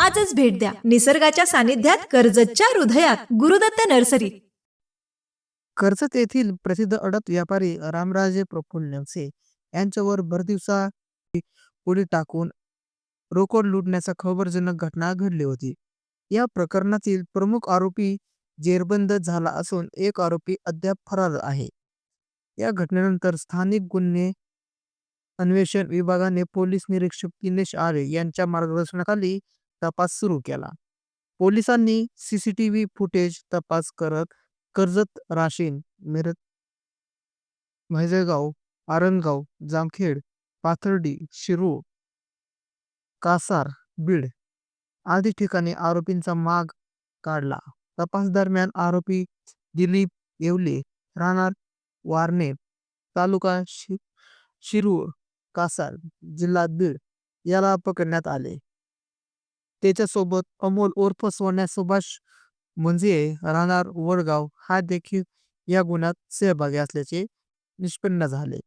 आजच भेट द्या. निसर्गाच्या सानिध्यात कर्जतच्या हृदयात गुरुदत्त नर्सरी. कर्जत येथील प्रसिद्ध अडत व्यापारी रामराजे प्रफुल्ल नेवसे यांच्यावर भरदिवसा उडी टाकून रोकड लुटण्याचा खबरजनक घटना घडली होती. या प्रकरणातील प्रमुख आरोपी जेरबंद झाला असून एक आरोपी अद्याप फरार आहे. या घटनेनंतर स्थानिक गुन्हे अन्वेषण विभागाने पोलीस निरीक्षक दिनेश आरे यांच्या मार्गदर्शनाखाली तपास सुरू केला. पोलिसांनी सीसीटीव्ही फुटेज तपास करत कर्जत राशीन मिरज म्हैजगाव आरणगाव जामखेड पाथर्डी शिरूर कासार बीड आदी ठिकाणी आरोपींचा माग काढला. तपास दरम्यान आरोपी दिलीप येवले राहणार वारणे तालुका शि शिरूर कासार जिल्हा बीड याला पकडण्यात आले. त्याच्यासोबत अमोल उर्फ सोन्या सुभाष म्हणजे राहणार वडगाव. हा देखील या गुन्ह्यात सहभागी असल्याचे निष्पन्न झाले.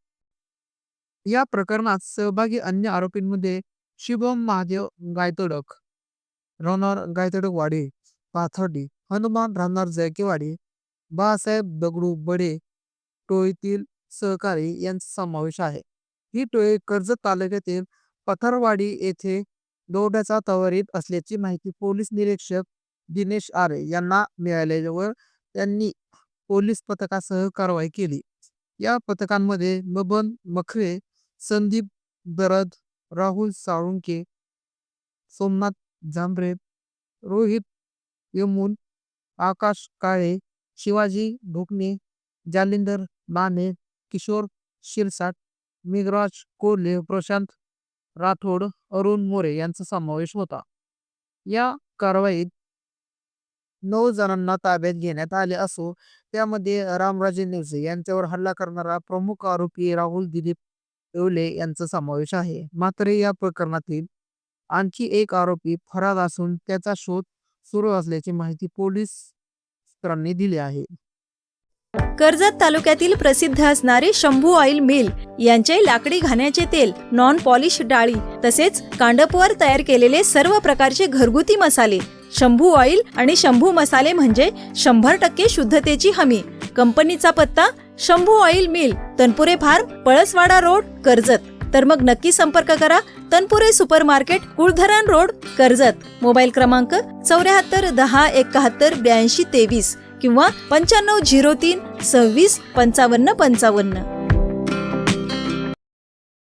या प्रकरणात सहभागी अन्य आरोपींमध्ये शिवम महादेव गायतोडक राहणार गायतडकवाडी पाथर्डी हनुमान राहणार जयकेवाडी बाळासाहेब दगडू बडे टोळीतील सहकारी यांचा समावेश आहे. ही टोळी कर्जत तालुक्यातील पथरवाडी येथे दोघांचा तवारीत असल्याची माहिती पोलीस निरीक्षक दिनेश आरे यांना मिळाल्यावर त्यांनी पोलीस पथकासह कारवाई केली. या पथकांमध्ये बबन मखरे संदीप दरद राहुल साळुंके सोमनाथ जांभरे रोहित यमुन आकाश काळे शिवाजी ढोकणे जालिंदर माने किशोर शिरसाट मेघराज कोल्हे प्रशांत राठोड अरुण मोरे यांचा समावेश होता. या कारवाईत नऊ जणांना ताब्यात घेण्यात आले असो त्यामध्ये रामराजे नेवसे यांच्यावर हल्ला करणारा प्रमुख आरोपी राहुल दिलीप येवले यांचा समावेश आहे. मात्र या प्रकरणातील आणखी एक आरोपी फरार असून त्याचा शोध सुरू असल्याची माहिती पोलीस सूत्रांनी दिली आहे. कर्जत तालुक्यातील प्रसिद्ध असणारे शंभू ऑइल मिल यांचे लाकडी घाण्याचे तेल नॉन पॉलिश डाळी तसेच कांडपवर तयार केलेले सर्व प्रकारचे घरगुती मसाले शंभू ऑइल आणि शंभू मसाले म्हणजे शंभर टक्के शुद्धतेची हमी. कंपनीचा पत्ता Shambhu oil mill Tanpure farm Palaswada road Karjat. तर मग नक्की संपर्क करा Tanpure super market Kuldharan road Karjat. Mobile क्रमांक चौऱ्याहत्तर दहा एकाहत्तर ब्याऐंशी तेवीस. किंवा पंच्याण्णव झिरो तीन सव्वीस पंचावन्न पंचावन्न.